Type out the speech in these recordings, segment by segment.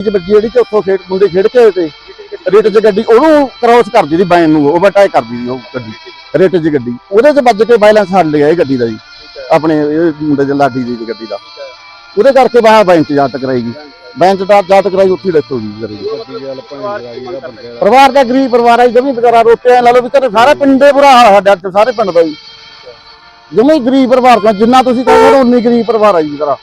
ਚ ਵੱਜੀ ਜਿਹੜੀ ਤੇ ਉੱਥੋਂ ਖੇਡ ਮੁੰਡੇ ਖੇਡ ਕੇ ਆਏ ਤੇ ਰੇਟ 'ਚ ਗੱਡੀ ਉਹਨੂੰ ਕ੍ਰਾਸ ਕਰਦੀ ਦੀ ਬੈਨ ਨੂੰ ਓਵਰਟੇਕ ਕਰਦੀ ਦੀ ਉਹ ਗੱਡੀ। ਰੇਟ 'ਚ ਗੱਡੀ। ਉਹਦੇ 'ਚ ਵੱਜ ਕੇ ਬਾਈਲੈਂਸ ਹੱਟ ਲਿਆ ਇਹ ਗੱਡੀ ਦਾ ਜੀ, ਆਪਣੇ ਇਹ ਮੁੰਡੇ ਦੇ ਲਾਡੀ ਦੀ ਗੱਡੀ ਦਾ। ਉਹਦੇ ਕਰਕੇ ਬਾਹਰ ਬੈਂਚ 'ਚ ਜਾ ਟਕਰਾਈ ਬੈਂਚ ਦਾ ਜਾ ਟਕਰਾਈ, ਉੱਥੇ ਡੈਥ ਹੋ ਗਈ ਵਿਚਾਰੇ ਪਰਿਵਾਰ ਦਾ ਗਰੀਬ ਪਰਿਵਾਰ ਹੈ ਜਮੀ ਵਿਚਾਰਾ ਰੋਟਿਆਂ ਲਾ ਲਓ ਵੀ ਘਰੇ ਸਾਰੇ ਪਿੰਡੇ ਬੁਰਾ ਹਾਲ ਸਾਡਾ ਤੇ ਸਾਰੇ ਪਿੰਡ ਦਾ ਜੀ। ਜਮੀ ਗਰੀਬ ਪਰਿਵਾਰ ਦਾ ਜਿੰਨਾ ਤੁਸੀਂ ਕਹਿੰਦੇ ਹੋ, ਉਨੀ ਗਰੀਬ ਪਰਿਵਾਰ ਹੈ ਜੀ ਵਿਚਾਰਾ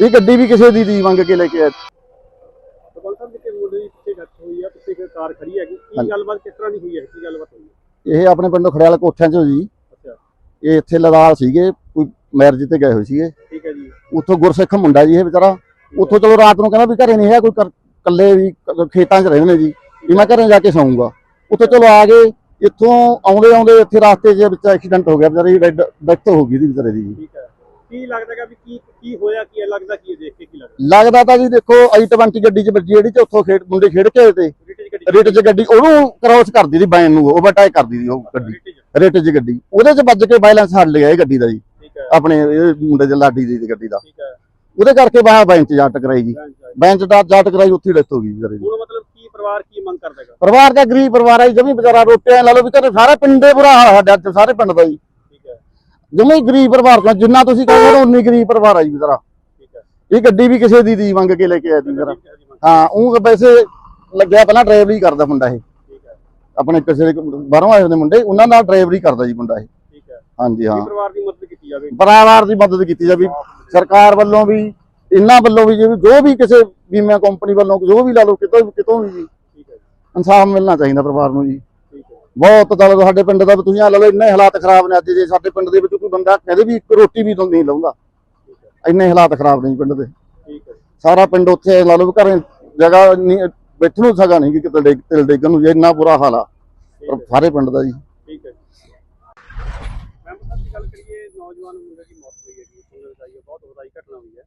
ਇਹ ਗੱਡੀ ਵੀ ਕਿਸੇ ਦੀ ਦੀ ਮੰਗ ਕੇ ਲੈ ਕੇ ਆਏ ਸਰਪੰਚ ਸਾਹਿਬ ਜਿੱਥੇ ਮੁੰਡੇ ਦੀ ਪਿੱਛੇ ਡੈਥ ਹੋਈ ਆ ਪਿੱਛੇ ਇੱਕ ਕਾਰ ਖੜੀ ਹੈਗੀ ਕੀ ਹਾਂਜੀ। ਗੱਲਬਾਤ ਕਿਸ ਤਰ੍ਹਾਂ ਦੀ ਹੋਈ ਹੈ? ਕੀ ਗੱਲਬਾਤ ਹੋਈ ਹੈ? ਇਹ ਆਪਣੇ ਪਿੰਡੋਂ ਖੜਿਆਲ ਕੋਠਿਆਂ ਚੋਂ ਜੀ। ਅੱਛਾ। ਇਹ ਇੱਥੇ ਲਦਾਲ ਸੀਗੇ ਕੋਈ ਮੈਰਿਜ ਤੇ ਗਏ ਹੋਏ ਸੀਗੇ। ਠੀਕ ਹੈ ਜੀ। ਉੱਥੋਂ ਗੁਰਸਿੱਖ ਮੁੰਡਾ ਜੀ ਇਹ ਵਿਚਾਰਾ ਉੱਥੋਂ ਚਲੋ ਰਾਤ ਨੂੰ ਕਹਿੰਦਾ ਵੀ ਘਰੇ ਨਹੀਂ ਹੈ ਕੋਈ ਕਰ- ਇਕੱਲੇ ਵੀ ਕ- ਖੇਤਾਂ 'ਚ ਰਹਿੰਦੇ ਨੇ ਜੀ। ਵੀ ਮੈਂ ਘਰੇ ਜਾ ਕੇ ਸੌਂਗਾ। ਉੱਥੋਂ ਚਲੋ ਆ ਗਏ ਇੱਥੋਂ ਆਉਂਦੇ ਆਉਂਦੇ ਇੱਥੇ ਰਸਤੇ 'ਚ ਵਿੱਚ ਐਕਸੀਡੈਂਟ ਹੋ ਗਿਆ ਵਿਚਾਰੇ ਦੀ ਡੈਥ ਹੋ ਗਈ ਦੀ ਵਿਚਾਰੇ ਦੀ ਜੀ। ਠੀਕ ਹੈ। ਕੀ ਲੱਗਦਾ ਹੈਗਾ ਵੀ ਕੀ ਕੀ ਹੋਇਆ ਕੀ ਹੈ? ਲੱਗਦਾ ਕੀ ਹੈ? ਦੇਖ ਕੇ ਕੀ ਲੱਗਦਾ? ਲੱਗਦਾ ਤਾਂ ਜੀ ਦੇਖੋ i20 ਗੱਡੀ 'ਚ ਵੱਜੀ ਜਿਹੜੀ ਤੇ ਉੱਥੋਂ ਖੇਡ ਮੁੰਡੇ ਖੇਡ ਕੇ ਆਏ ਤੇ। ਰੇਟ 'ਚ ਗੱਡੀ ਉਹਨੂੰ ਕ੍ਰਾਸ ਕਰਦੀ ਦੀ ਬੈਨ ਨੂੰ ਓਵਰਟੇਕ ਕਰਦੀ ਦੀ ਉਹ ਗੱਡੀ। ਰੇਟ 'ਚ ਗੱਡੀ। ਉਹਦੇ 'ਚ ਵੱਜ ਕੇ ਬਾਈਲੈਂਸ ਹੱਟ ਲਿਆ ਇਹ ਗੱਡੀ ਦਾ ਜੀ। ਆਪਣੇ ਇਹ ਮੁੰਡੇ ਦੇ ਲਾਡੀ ਦੀ ਗੱਡੀ ਦਾ। ਉਹਦੇ ਕਰਕੇ ਬਾਹਰ ਬੈਂਚ 'ਚ ਜਾ ਟਕਰਾਈ ਜੀ। ਬੈਂਚ ਦਾ ਜਾ ਟਕਰਾਈ ਉੱਥੇ ਡੈਥ ਹੋ ਗਈ ਦੀ। ਹੁਣ ਮਤਲਬ ਕੀ ਪਰਿਵਾਰ ਕੀ ਮੰਗ ਕਰਦਾ ਹੈਗਾ? ਪਰਿਵਾਰ ਦਾ ਗਰੀਬ ਪਰਿਵਾਰ ਹੈ ਜੀ, ਜਮੀ ਵਿਚਾਰਾ ਰੋਟਿਆਂ ਲਾ ਲਓ ਵੀ ਘਰੇ ਸਾਰੇ ਪਿੰਡੇ ਬੁਰਾ ਹਾਲ ਸਾਡਾ ਤੇ ਸਾਰੇ ਪਿੰਡ ਦਾ ਜੀ। ਠੀਕ ਹੈ। ਜਮੀ ਗਰੀਬ ਪਰਿਵਾਰ ਦਾ ਜਿੰਨਾ ਤੁਸੀਂ ਕਹਿੰਦੇ ਹੋ ਉਨੀ ਗਰੀਬ ਪਰਿਵਾਰ ਹੈ ਜੀ ਵਿਚਾਰਾ। ਇਹ ਗੱਡੀ ਵੀ ਕਿਸੇ ਦੀ ਦੀ ਮੰਗ ਕੇ ਲੈ ਕੇ ਆਇਆ ਸੀ ਜੀ, ਮੰਗ- ਹਾਂ ਉਹ ਵੈਸੇ ਲੱਗਿਆ ਪਹਿਲਾਂ ਡਰਾਈਵਰੀ ਕਰਦਾ ਮੁੰਡਾ ਇਹ। ਠੀਕ ਹੈ। ਆਪਣੇ ਕਿਸੇ ਦੇ ਬਾਹਰੋਂ ਆਏ ਨੇ ਮੁੰਡੇ ਉਹਨਾਂ ਨਾਲ ਡਰਾਈਵਰੀ ਕਰਦਾ ਜੀ ਮੁੰਡਾ ਇਹ। ਠੀਕ ਹੈ। ਹਾਂਜੀ ਹਾਂ। ਪਰਿਵਾਰ ਦੀ ਮਦਦ ਕੀਤੀ ਜਾਵੇ? ਪਰਿਵਾਰ ਦੀ ਮਦਦ ਕੀਤੀ ਜਾਵੇ। ਸਰਕਾਰ ਵੱਲੋਂ ਵੀ ਇਹਨਾਂ ਵੱਲੋਂ ਵੀ ਜੋ ਵੀ ਕਿਸੇ ਬੀਮਾ ਕੰਪਨੀ ਵੱਲੋਂ ਜੋ ਵੀ ਲਾ ਲਓ ਕਿਤੋਂ ਕਿਤੋਂ ਵੀ ਜੀ। ਠੀਕ ਹੈ ਜੀ, ਇਨਸਾਫ ਮਿਲਣਾ ਚਾਹੀਦਾ ਪਰਿਵਾਰ ਨੂੰ ਜੀ। ਬਹੁਤ ਜ਼ਿਆਦਾ ਸਾਡੇ ਪਿੰਡ ਦਾ ਤੁਸੀਂ ਆ ਲਾ ਲਓ ਇੰਨੇ ਹਾਲਾਤ ਖਰਾਬ ਨੇ ਅੱਜ ਜੇ ਸਾਡੇ ਪਿੰਡ ਦੇ ਵਿੱਚ ਕੋਈ ਬੰਦਾ ਕਹਦੇ ਵੀ ਇੱਕ ਰੋਟੀ ਵੀ ਨਹੀਂ ਲਾਉਂਦਾ। ਇੰਨੇ ਹਾਲਾਤ ਖਰਾਬ ਨੇ ਪਿੰਡ ਦੇ। ਸਾਰਾ ਪਿੰਡ ਉੱਥੇ ਲਾ ਲਓ ਘਰੇ ਜਗ੍ਹਾ ਬੈਠਣ ਨੂੰ ਸਗਾ ਨਹੀਂ ਕਿ ਕਿਤੇ ਡਿੱਗ ਤਿਲ ਡਿੱਗਣ ਨੂੰ ਜੇ ਇੰਨਾ ਬੁਰਾ ਹਾਲ ਆ ਪਰ ਹੈ। ਸਾਰੇ ਪਿੰਡ ਦਾ ਜੀ। ਠੀਕ ਹੈ ਮੈਮ ਦੀ ਗੱਲ ਕਰੀਏ ਨੌਜਵਾਨ ਮੁੰਡੇ ਦੀ ਮੌਤ ਹੋਈ ਹੈ ਜੀ ਸੁਣਨ ਦਾ ਇਹ ਬਹੁਤ ਵਧਾਈ ਘਟਨਾ ਹੋਈ ਹੈ।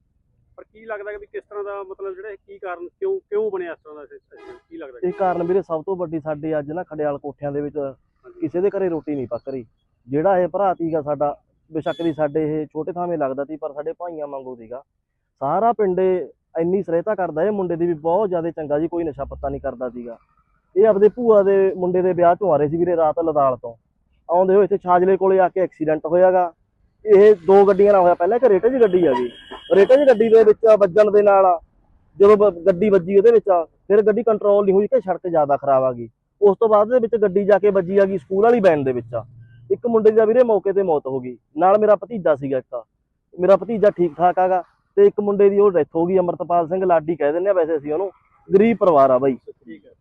ਪਰ ਕੀ ਲੱਗਦਾ ਕਿ ਕਿਸ ਤਰ੍ਹਾਂ ਦਾ ਮਤਲਬ ਜਿਹੜਾ ਕੀ ਕਾਰਨ ਕਿਉਂ ਕਿਉਂ ਬਣਿਆ ਇਸ ਤਰ੍ਹਾਂ ਦਾ accident? ਕੀ ਲੱਗਦਾ ਇਹ ਕਾਰਨ ਵੀਰੇ ਸਭ ਤੋਂ ਵੱਡੀ ਸਾਡੇ ਅੱਜ ਨਾ ਖੜਿਆਲ ਕੋਠਿਆਂ ਦੇ ਵਿੱਚ ਕਿਸੇ ਦੇ ਘਰੇ ਰੋਟੀ ਨਹੀਂ ਪੱਕ ਰਹੀ। ਜਿਹੜਾ ਇਹ ਭਰਾ ਤੀਗਾ ਸਾਡਾ ਬੇਸ਼ੱਕ ਦੀ ਸਾਡੇ ਇਹ ਛੋਟੇ ਥਾਵੇਂ ਲੱਗਦਾ ਸੀ ਪਰ ਸਾਡੇ ਭਾਈਆਂ ਵਾਂਗੂ ਸੀਗਾ। ਸਾਰਾ ਪਿੰਡੇ ਇੰਨੀ ਸਹਾਇਤਾ ਕਰਦਾ ਇਹ ਮੁੰਡੇ ਦੀ ਵੀ ਬਹੁਤ ਜ਼ਿਆਦਾ ਚੰਗਾ ਜੀ, ਕੋਈ ਨਸ਼ਾ ਪੱਤਾ ਨਹੀਂ ਕਰਦਾ ਸੀਗਾ। ਇਹ ਆਪਦੇ ਭੂਆ ਦੇ ਮੁੰਡੇ ਦੇ ਵਿਆਹ ਤੋਂ ਆ ਰਹੇ ਸੀ ਵੀਰੇ ਰਾਤ ਲਦਾਲ ਤੋਂ। ਆਉਂਦੇ ਹੋਏ ਇੱਥੇ ਛਾਜਲੇ ਕੋਲੇ ਆ ਕੇ ਐਕਸੀਡੈਂਟ ਹੋਇਆਗਾ। ਇਹ ਦੋ ਗੱਡੀਆਂ ਨਾਲ ਹੋਇਆ, ਪਹਿਲਾਂ ਇੱਕ ਰੇਟੇ 'ਚ ਗੱਡੀ ਆ ਗਈ। ਰੇਟੇ 'ਚ ਗੱਡੀ ਦੇ ਵਿੱਚ ਵੱਜਣ ਦੇ ਨਾਲ ਜਦੋਂ ਗੱਡੀ ਵੱਜੀ ਉਹਦੇ ਵਿੱਚ ਫਿਰ ਗੱਡੀ ਕੰਟਰੋਲ ਨਹੀਂ ਹੋਈ ਕਿ ਸੜਕ ਜ਼ਿਆਦਾ ਖਰਾਬ ਆ ਗਈ। ਉਸ ਤੋਂ ਬਾਅਦ ਦੇ ਵਿੱਚ ਗੱਡੀ ਜਾ ਕੇ ਵੱਜੀ ਆ ਗਈ ਸਕੂਲ ਵਾਲੀ ਵੈਨ ਦੇ ਵਿੱਚ ਇੱਕ ਮੁੰਡੇ ਦਾ ਵੀਰੇ ਮੌਕੇ ਤੇ ਮੌਤ ਹੋ ਗਈ। ਨਾਲ ਮੇਰਾ ਭਤੀਜਾ ਸੀਗਾ ਇੱਕ। ਮੇਰਾ ਭਤੀਜਾ ਠੀਕ ਠਾਕ ਆਗਾ। ਤੇ ਇੱਕ ਮੁੰਡੇ ਦੀ ਉਹ ਡੈਥ ਹੋ ਗਈ ਅਮਰਤਪਾਲ ਸਿੰਘ ਲਾਡੀ ਕਹਿ ਦਿੰਦੇ ਆ ਵੈਸੇ ਅਸੀਂ ਉਹਨੂੰ ਗਰੀਬ ਪਰਿਵਾਰ ਆ ਬਾਈ। ਠੀਕ ਹੈ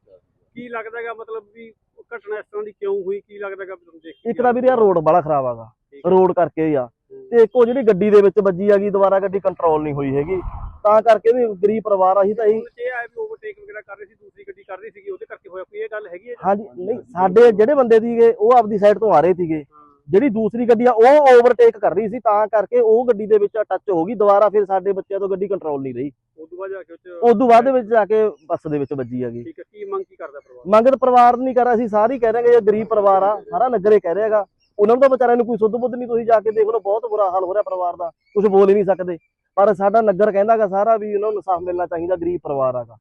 ਕੀ ਮਤਲਬ ਵੀ ਘਟਨਾ ਇਸ ਤਰ੍ਹਾਂ ਦੀ ਕਿਉਂ ਹੋਈ ਕੀ ਲੱਗਦਾ ਹੈਗਾ ਵੀ ਤੁਹਾਨੂੰ ਦੇਖ ਇੱਕ ਤਾਂ ਵੀਰੇ ਆ ਰੋਡ ਬੜਾ ਖਰਾਬ ਆਗਾ। ਰੋਡ ਕਰਕੇ ਆ। ਤੇ ਇੱਕ ਉਹ ਜਿਹੜੀ ਗੱਡੀ ਦੇ ਵਿੱਚ ਵੱਜੀ ਆਗੀ ਦੁਬਾਰਾ ਗੱਡੀ ਕੰਟਰੋਲ ਨਹੀਂ ਹੋਈ ਹੈਗੀ। ਤਾਂ ਕਰਕੇ ਵੀ ਗਰੀਬ ਪਰਿਵਾਰ ਆ ਅਸੀਂ ਤਾਂ ਇਹੀ ਆਏ ਵੀ ਓਵਰਟੇਕ ਵਗੈਰਾ ਕਰ ਰਹੀ ਸੀ ਦੂਸਰੀ ਗੱਡੀ ਕਰ ਰਹੀ ਸੀਗੀ ਉਹਦੇ ਕਰਕੇ ਹੋਇਆ ਕੋਈ ਇਹ ਗੱਲ ਹੈਗੀ ਹੈ? ਹਾਂਜੀ ਨਹੀਂ ਸਾਡੇ ਜਿਹੜੇ ਬੰਦੇ ਸੀਗੇ ਉਹ ਆਪਦੀ ਸਾਈਡ ਤੋਂ ਆ ਰਹੇ ਸੀਗੇ। ਜਿਹੜੀ ਦੂਸਰੀ ਗੱਡੀ ਆ ਉਹ ਓਵਰਟੇਕ ਕਰ ਰਹੀ ਸੀ ਤਾਂ ਕਰਕੇ ਉਹ ਗੱਡੀ ਦੇ ਵਿੱਚ ਟੱਚ ਹੋ ਗਈ ਦੁਬਾਰਾ ਫਿਰ ਸਾਡੇ ਬੱਚਿਆਂ ਤੋਂ ਗੱਡੀ ਕੰਟਰੋਲ ਨਹੀਂ ਰਹੀ। ਉਦੋਂ ਬਾਅਦ ਜਾ ਕੇ ਬਾਅਦ ਵਿੱਚ ਜਾ ਕੇ ਬੱਸ ਦੇ ਵਿੱਚ ਵੱਜੀ ਹੈਗੀ। ਠੀਕ ਹੈ ਕੀ ਮੰਗ ਕੀ ਕਰਦਾ ਪਰਿਵਾਰ? ਮੰਗ ਤਾਂ ਪਰਿਵਾਰ ਨਹੀਂ ਕਰ ਰਿਹਾ ਸੀ ਸਾਰੇ ਕਹਿ ਰਹੇ ਕਿ ਗਰੀਬ ਪਰਿਵਾਰ ਆ ਸਾਰਾ ਨਗਰੇ ਕਹਿ ਰਿਹਾਗਾ ਉਹਨਾਂ ਨੂੰ ਤਾਂ ਵਿਚਾਰਿਆਂ ਨੂੰ ਕੋਈ ਸੁੱਧ ਬੁੱਧ ਨਹੀਂ ਤੁਸੀਂ ਜਾ ਕੇ ਦੇਖ ਲਓ ਬਹੁਤ ਬੁਰਾ ਹਾਲ ਹੋ ਰਿਹਾ ਪਰਿਵਾਰ ਦਾ ਕੁਝ ਬੋਲ ਹੀ ਨਹੀਂ ਸਕਦੇ। ਪਰ ਸਾਡਾ ਨਗਰ ਕਹਿੰਦਾਗਾ ਸਾਰਾ ਵੀ ਉਹਨਾਂ ਨੂੰ ਇਨਸਾਫ ਮਿਲਣਾ ਚਾਹੀਦਾ ਗਰੀਬ ਪਰਿਵਾਰ ਆਗਾ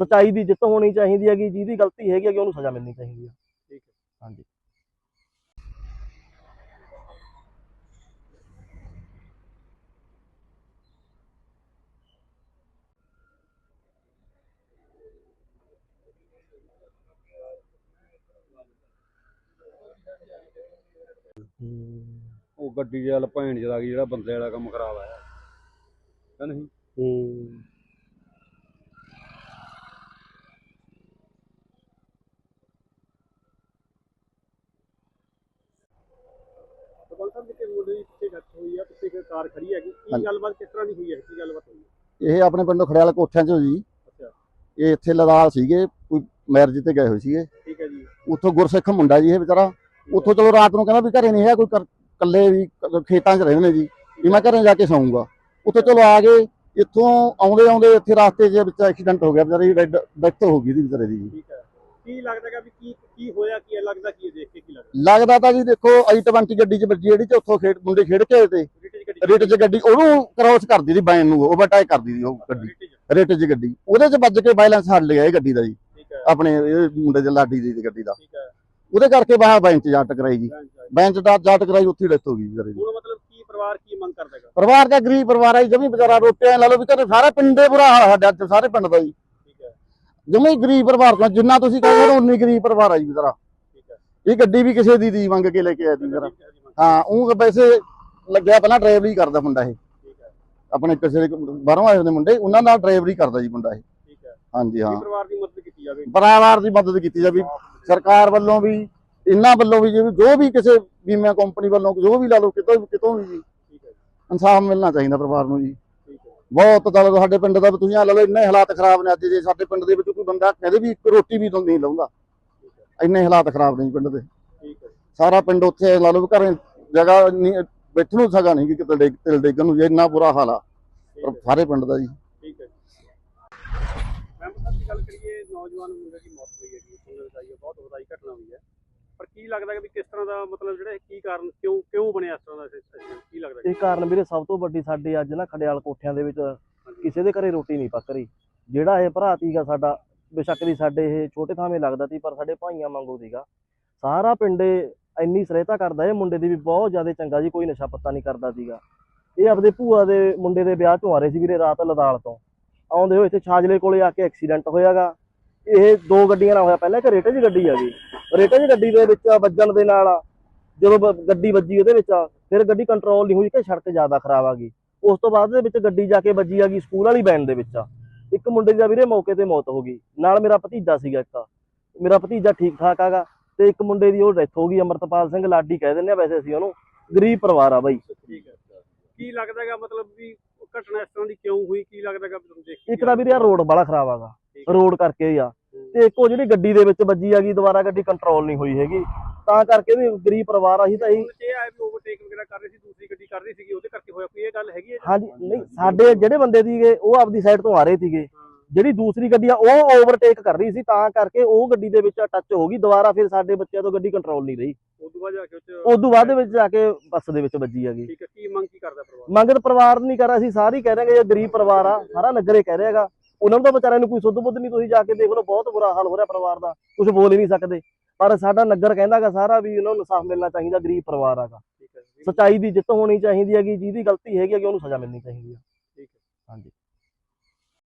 ਸਚਾਈ ਦੀ ਜਿੱਤ ਹੋਣੀ ਚਾਹੀਦੀ ਹੈਗੀ ਜਿਹਦੀ ਗਲਤੀ ਹੈਗੀ ਹੈਗੀ ਉਹਨੂੰ ਸਜ਼ਾ ਮਿਲਣੀ ਚਾਹੀਦੀ ਹੈ। ਠੀਕ ਹੈ। ਹਾਂਜੀ। ਉਹ ਗੱਡੀ ਵੱਲ ਭੈਣ ਜਦਾ ਜਿਹੜਾ ਬੰਦੇ ਵਾਲਾ ਕੰਮ ਖਰਾਬ ਆਇਆ। ਹੈ ਨਹੀਂ? ਹੂੰ ਸਰਪੰਚ ਸਾਹਿਬ ਜਿੱਥੇ ਮੁੰਡੇ ਦੀ ਪਿੱਛੇ ਡੈਥ ਹੋਈ ਆ ਪਿੱਛੇ ਇੱਕ ਕਾਰ ਖੜੀ ਹੈਗੀ ਕੀ ਹਾਂਜੀ। ਗੱਲਬਾਤ ਕਿਸ ਤਰ੍ਹਾਂ ਦੀ ਹੋਈ ਹੈ? ਕੀ ਗੱਲਬਾਤ ਹੋਈ ਹੈ? ਇਹ ਆਪਣੇ ਪਿੰਡੋਂ ਖੜਿਆਲ ਕੋਠਿਆਂ ਚੋਂ ਜੀ। ਅੱਛਾ। ਇਹ ਇੱਥੇ ਲਦਾਲ ਸੀਗੇ ਕੋਈ ਮੈਰਿਜ ਤੇ ਗਏ ਹੋਏ ਸੀਗੇ। ਠੀਕ ਹੈ ਜੀ। ਉੱਥੋਂ ਗੁਰਸਿੱਖ ਮੁੰਡਾ ਜੀ ਇਹ ਵਿਚਾਰਾ ਉੱਥੋਂ ਚਲੋ ਰਾਤ ਨੂੰ ਕਹਿੰਦਾ ਵੀ ਘਰੇ ਨਹੀਂ ਹੈ ਕੋਈ ਇਕੱਲੇ ਵੀ ਖੇਤਾਂ 'ਚ ਰਹਿੰਦੇ ਨੇ ਜੀ ਵੀ ਮੈਂ ਘਰੇ ਜਾ ਕੇ ਸੌਂਗਾ। ਉੱਥੋਂ ਚਲੋ ਆ ਗਏ ਇੱਥੋਂ ਆਉਂਦੇ ਆਉਂਦੇ ਇੱਥੇ ਰਸਤੇ 'ਚ ਵਿੱਚ ਐਕਸੀਡੈਂਟ ਹੋ ਗਿਆ ਵਿਚਾਰੇ ਦੀ ਡੈਥ ਹੋ ਗਈ ਦੀ ਵਿਚਾਰੇ ਦੀ ਜੀ। ਕੀ ਲੱਗਦਾ ਹੈਗਾ ਵੀ ਕੀ ਕੀ ਹੋਇਆ ਕੀ ਲੱਗਦਾ ਕੀ ਦੇਖ ਕੇ ਕੀ ਲੱਗਦਾ? ਲੱਗਦਾ ਤਾਂ ਜੀ ਦੇਖੋ i20 ਗੱਡੀ 'ਚ ਵੱਜੀ ਜਿਹੜੀ ਤੇ ਉੱਥੋਂ ਖੇਡ ਮੁੰਡੇ ਖੇਡ ਕੇ ਆਏ ਤੇ। ਰੇਟ 'ਚ ਗੱਡੀ ਉਹਨੂੰ ਕ੍ਰਾਸ ਕਰਦੀ ਦੀ ਬੈਨ ਨੂੰ ਓਵਰਟੇਕ ਕਰਦੀ ਦੀ ਉਹ ਗੱਡੀ। ਰੇਟ 'ਚ ਗੱਡੀ। ਉਹਦੇ 'ਚ ਵੱਜ ਕੇ ਬਾਇਲੈਂਸ ਹਟ ਲਿਆ ਇਹ ਗੱਡੀ ਦਾ ਜੀ ਆਪਣੇ ਮੁੰਡੇ ਦੇ ਲਾਡੀ ਦੀ ਗੱਡੀ ਦਾ। ਉਹਦੇ ਕਰਕੇ ਬਾਹਰ ਬੈਂਚ ਜਾ ਟਕਰਾਈ ਜੀ। ਬੈਂਚ ਦਾ ਜਾ ਟਕਰਾਈ ਉੱਥੇ ਡੈਥ ਹੋ ਗਈ ਦੀ। ਹੁਣ ਮਤਲਬ ਕੀ ਪਰਿਵਾਰ ਕੀ ਮੰਗ ਕਰਦਾ ਹੈਗਾ? ਪਰਿਵਾਰ ਦਾ ਗਰੀਬ ਪਰਿਵਾਰ ਹੈ ਜੀ, ਜਮੀ ਵਿਚਾਰਾ ਰੋਟੀਆਂ ਲਾ ਲਓ ਵੀ ਘਰੇ ਸਾਰੇ ਪਿੰਡੇ ਬੁਰਾ ਹਾਲ ਸਾਡੇ ਸਾਰੇ ਪਿੰਡ ਦਾ ਜੀ। ਜਮੀ ਗਰੀਬ ਪਰਿਵਾਰ ਤੋਂ ਜਿੰਨਾ ਤੁਸੀਂ ਕਹਿੰਦੇ ਹੋ ਉਨੀ ਗਰੀਬ ਪਰਿਵਾਰ ਹੈ ਜੀ ਵਿਚਾਰਾ। ਇਹ ਗੱਡੀ ਵੀ ਕਿਸੇ ਦੀ ਦੀ ਮੰਗ ਕੇ ਲੈ ਕੇ ਆਇਆ ਜੀ ਠੀਕ ਹੈ ਜੀ, ਉਹ ਵੈਸੇ ਲੱਗਿਆ ਪਹਿਲਾਂ ਡਰਾਈਵਰੀ ਕਰਦਾ ਮੁੰਡਾ ਇਹ। ਆਪਣੇ ਕਿਸੇ ਦੇ ਬਾਹਰੋਂ ਆਏ ਹੁੰਦੇ ਮੁੰਡੇ ਉਹਨਾਂ ਨਾਲ ਡਰਾਈਵਰੀ ਕਰਦਾ ਜੀ ਮੁੰਡਾ ਇਹ। ਹਾਂਜੀ ਹਾਂ। ਪਰਿਵਾਰ ਦੀ ਮਦਦ ਜਾਵੇ। ਪਰਿਵਾਰ ਦੀ ਮਦਦ ਕੀਤੀ ਜਾਵੇ। ਸਰਕਾਰ ਵੱਲੋਂ ਵੀ ਇਹਨਾਂ ਵੱਲੋਂ ਵੀ ਜੋ ਵੀ ਕਿਸੇ ਬੀਮਾ ਕੰਪਨੀ ਵੱਲੋਂ ਜੋ ਵੀ ਲਾ ਲਓ ਕਿਤੋਂ ਕਿਤੋਂ ਵੀ ਜੀ। ਇਨਸਾਫ ਮਿਲਣਾ ਚਾਹੀਦਾ ਪਰਿਵਾਰ ਨੂੰ ਜੀ। ਬਹੁਤ ਤਾਂ ਸਾਡੇ ਪਿੰਡ ਦਾ ਤੁਸੀਂ ਆ ਲਾ ਲਓ ਇੰਨੇ ਹਾਲਾਤ ਖਰਾਬ ਨੇ ਅੱਜ ਜੇ ਸਾਡੇ ਪਿੰਡ ਦੇ ਵਿੱਚ ਕੋਈ ਬੰਦਾ ਕਹਦੇ ਵੀ ਇੱਕ ਰੋਟੀ ਵੀ ਨਹੀਂ ਲਾਉਂਦਾ। ਇੰਨੇ ਹਾਲਾਤ ਖਰਾਬ ਨੇ ਪਿੰਡ ਦੇ। ਸਾਰਾ ਪਿੰਡ ਉੱਥੇ ਲਾ ਲਓ ਵੀ ਘਰੇ ਜਗ੍ਹਾ ਨਹੀਂ ਬੈਠਣ ਨੂੰ ਸਗਾ ਨਹੀਂ ਕਿ ਕਿਤੇ ਡਿੱਗ ਤਿਲ ਡਿੱਗਣ ਨੂੰ ਇੰਨਾ ਬੁਰਾ ਹਾਲ ਆ। ਸਾਰੇ ਪਿੰਡ ਦਾ ਜੀ। ਠੀਕ ਹੈ ਸਾਹਿਬ ਦੀ ਗੱਲ ਨੌਜਵਾਨ ਮੁੰਡੇ ਦੀ ਮੌਤ ਹੋਈ ਹੈ ਜੀ ਵਿੱਚ ਆਈ ਹੈ ਬਹੁਤ ਵਧਾਈ ਘਟਨਾ ਹੋਈ ਹੈ। ਪਰ ਕੀ ਲੱਗਦਾ ਕਿ ਵੀ ਕਿਸ ਤਰ੍ਹਾਂ ਦਾ ਮਤਲਬ ਜਿਹੜਾ ਇਹ ਕੀ ਕਾਰਨ ਕਿਉਂ ਕਿਉਂ ਬਣਿਆ ਇਸ ਤਰ੍ਹਾਂ ਦਾ ਸਿਸਟਮ ਕੀ ਲੱਗਦਾ ਇਹ ਕਾਰਨ ਵੀਰੇ ਸਭ ਤੋਂ ਵੱਡੀ ਸਾਡੇ ਅੱਜ ਨਾ ਖੜਿਆਲ ਕੋਠਿਆਂ ਦੇ ਵਿੱਚ ਕਿਸੇ ਦੇ ਘਰੇ ਰੋਟੀ ਨਹੀਂ ਪੱਕ ਰਹੀ। ਜਿਹੜਾ ਇਹ ਭਰਾ ਸੀਗਾ ਸਾਡਾ ਬੇਸ਼ੱਕ ਦੀ ਸਾਡੇ ਇਹ ਛੋਟੇ ਥਾਵੇਂ ਲੱਗਦਾ ਸੀ ਪਰ ਸਾਡੇ ਭਾਈਆਂ ਵਾਂਗੂ ਸੀਗਾ। ਸਾਰਾ ਪਿੰਡੇ ਇੰਨੀ ਸਹਾਇਤਾ ਕਰਦਾ ਇਹ ਮੁੰਡੇ ਦੀ ਵੀ ਬਹੁਤ ਜ਼ਿਆਦਾ ਚੰਗਾ ਜੀ ਕੋਈ ਨਸ਼ਾ ਪੱਤਾ ਨਹੀਂ ਕਰਦਾ ਸੀਗਾ। ਇਹ ਆਪਦੇ ਭੂਆ ਦੇ ਮੁੰਡੇ ਦੇ ਵਿਆਹ ਤੋਂ ਆ ਰਹੇ ਸੀ ਵੀਰੇ ਰਾਤ ਲਦਾਲ ਤੋਂ। ਆਉਂਦੇ ਹੋਏ ਇੱਥੇ ਛਾਜਲੇ ਕੋਲੇ ਆ ਕੇ ਐਕਸੀਡੈਂਟ ਹੋਇਆਗਾ। ਇਹ ਦੋ ਗੱਡੀਆਂ ਨਾਲ ਹੋਇਆ ਪਹਿਲਾਂ ਇੱਕ ਰੇਟੇ 'ਚ ਗੱਡੀ ਆ ਗਈ ਰੇਟੇ 'ਚ ਗੱਡੀ ਦੇ ਵਿੱਚ ਵੱਜਣ ਦੇ ਨਾਲ ਜਦੋਂ ਗੱਡੀ ਵੱਜੀ ਉਹਦੇ ਵਿੱਚ ਫਿਰ ਗੱਡੀ ਕੰਟਰੋਲ ਨਹੀਂ ਹੋਈ ਕਿ ਸੜਕ ਜ਼ਿਆਦਾ ਖਰਾਬ ਆ ਗਈ। ਉਸ ਤੋਂ ਬਾਅਦ ਦੇ ਵਿੱਚ ਗੱਡੀ ਜਾ ਕੇ ਵੱਜੀ ਆ ਗਈ ਸਕੂਲ ਵਾਲੀ ਵੈਨ ਦੇ ਵਿੱਚ ਇੱਕ ਮੁੰਡੇ ਦੀ ਤਾਂ ਵੀਰੇ ਮੌਕੇ ਤੇ ਮੌਤ ਹੋ ਗਈ। ਨਾਲ ਮੇਰਾ ਭਤੀਜਾ ਸੀਗਾ ਇੱਕ। ਮੇਰਾ ਭਤੀਜਾ ਠੀਕ ਠਾਕ ਆਗਾ ਤੇ ਇੱਕ ਮੁੰਡੇ ਦੀ ਉਹ ਡੈਥ ਹੋ ਗਈ ਅਮਰਤਪਾਲ ਸਿੰਘ ਲਾਡੀ ਕਹਿ ਦਿੰਦੇ ਆ ਵੈਸੇ ਅਸੀਂ ਉਹਨੂੰ। ਗਰੀਬ ਪਰਿਵਾਰ ਆ ਬਾਈ। ਠੀਕ ਹੈ ਕੀ ਲੱਗਦਾ ਹੈਗਾ ਮਤਲਬ ਵੀ ਘਟਨਾ ਇਸ ਤਰ੍ਹਾਂ ਦੀ ਕਿਉਂ ਹੋਈ? ਕੀ ਲੱਗਦਾ ਹੈਗਾ ਵੀ ਤੁਹਾਨੂੰ ਦੇਖ ਕੇ ਇੱਕ ਤਾਂ ਵੀਰੇ ਆ ਰੋਡ ਬੜਾ ਖਰਾਬ ਆਗਾ। ਰੋਡ ਕਰਕੇ ਆ। ਤੇ ਇੱਕ ਉਹ ਜਿਹੜੀ ਗੱਡੀ ਦੇ ਵਿੱਚ ਵੱਜੀ ਆਗੀ ਦੁਬਾਰਾ ਗੱਡੀ ਕੰਟਰੋਲ ਨਹੀਂ ਹੋਈ ਹੈਗੀ। ਤਾਂ ਕਰਕੇ ਵੀ ਗਰੀਬ ਪਰਿਵਾਰ ਆ ਅਸੀਂ ਤਾਂ ਇਹੀ ਹੁਣ ਇਹ ਆਇਆ ਵੀ ਓਵਰਟੇਕ ਵਗੈਰਾ ਕਰ ਰਹੀ ਸੀ ਦੂਸਰੀ ਗੱਡੀ ਕਰ ਰਹੀ ਸੀਗੀ ਉਹਦੇ ਕਰਕੇ ਹੋਇਆ ਕੋਈ ਇਹ ਗੱਲ ਹੈਗੀ ਹੈ ਜੀ? ਹਾਂਜੀ ਨਹੀਂ ਸਾਡੇ ਜਿਹੜੇ ਬੰਦੇ ਸੀਗੇ ਉਹ ਆਪਦੀ ਸਾਈਡ ਤੋਂ ਆ ਰਹੇ ਸੀਗੇ। ਜਿਹੜੀ ਦੂਸਰੀ ਗੱਡੀ ਆ ਉਹ ਓਵਰਟੇਕ ਕਰ ਰਹੀ ਸੀ ਤਾਂ ਕਰਕੇ ਉਹ ਗੱਡੀ ਦੇ ਵਿੱਚ ਟੱਚ ਹੋ ਗਈ ਦੁਬਾਰਾ ਫਿਰ ਸਾਡੇ ਬੱਚਿਆਂ ਤੋਂ ਗੱਡੀ ਕੰਟਰੋਲ ਨਹੀਂ ਰਹੀ। ਤੋਂ ਬਾਅਦ ਜਾ ਕੇ ਉਹ 'ਚ ਉਸ ਤੋਂ ਬਾਅਦ ਦੇ ਵਿੱਚ ਜਾ ਕੇ ਬੱਸ ਦੇ ਵਿੱਚ ਵੱਜੀ ਹੈਗੀ। ਠੀਕ ਹੈ ਕੀ ਮੰਗ ਕੀ ਕਰਦਾ ਪਰਿਵਾਰ? ਮੰਗ ਪਰਿਵਾਰ ਨਹੀਂ ਕਰ ਰਿਹਾ ਸੀ ਸਾਰੇ ਕਹਿ ਰਹੇ ਕਿ ਇਹ ਗਰੀਬ ਪਰਿਵਾਰ ਆ ਸਾਰਾ ਨਗਰ ਕਹਿ ਰਿਹਾਗਾ ਉਹਨਾਂ ਨੂੰ ਤਾਂ ਵਿਚਾਰਿਆਂ ਨੂੰ ਕੋਈ ਸੁੱਧ ਬੁੱਧ ਨਹੀਂ ਤੁਸੀਂ ਜਾ ਕੇ ਦੇਖ ਲਓ ਬਹੁਤ ਬੁਰਾ ਹਾਲ ਹੋ ਰਿਹਾ ਪਰਿਵਾਰ ਦਾ ਕੁਝ ਬੋਲ ਹੀ ਨਹੀਂ ਸਕਦੇ। ਪਰ ਸਾਡਾ ਨਗਰ ਕਹਿੰਦਾਗਾ ਸਾਰਾ ਵੀ ਉਹਨਾਂ ਨੂੰ ਇਨਸਾਫ ਮਿਲਣਾ ਚਾਹੀਦਾ ਗਰੀਬ ਪਰਿਵਾਰ ਆਗਾ। ਸੱਚਾਈ ਦੀ ਜਿੱਤ ਹੋਣੀ ਚਾਹੀਦੀ ਹੈਗੀ ਜਿਹਦੀ ਗਲਤੀ ਹੈਗੀ ਹੈਗੀ ਉਹਨੂੰ ਸਜ਼ਾ ਮਿਲਣੀ ਚਾਹੀਦੀ ਹੈ ਠੀਕ ਹੈ। ਹਾਂਜੀ।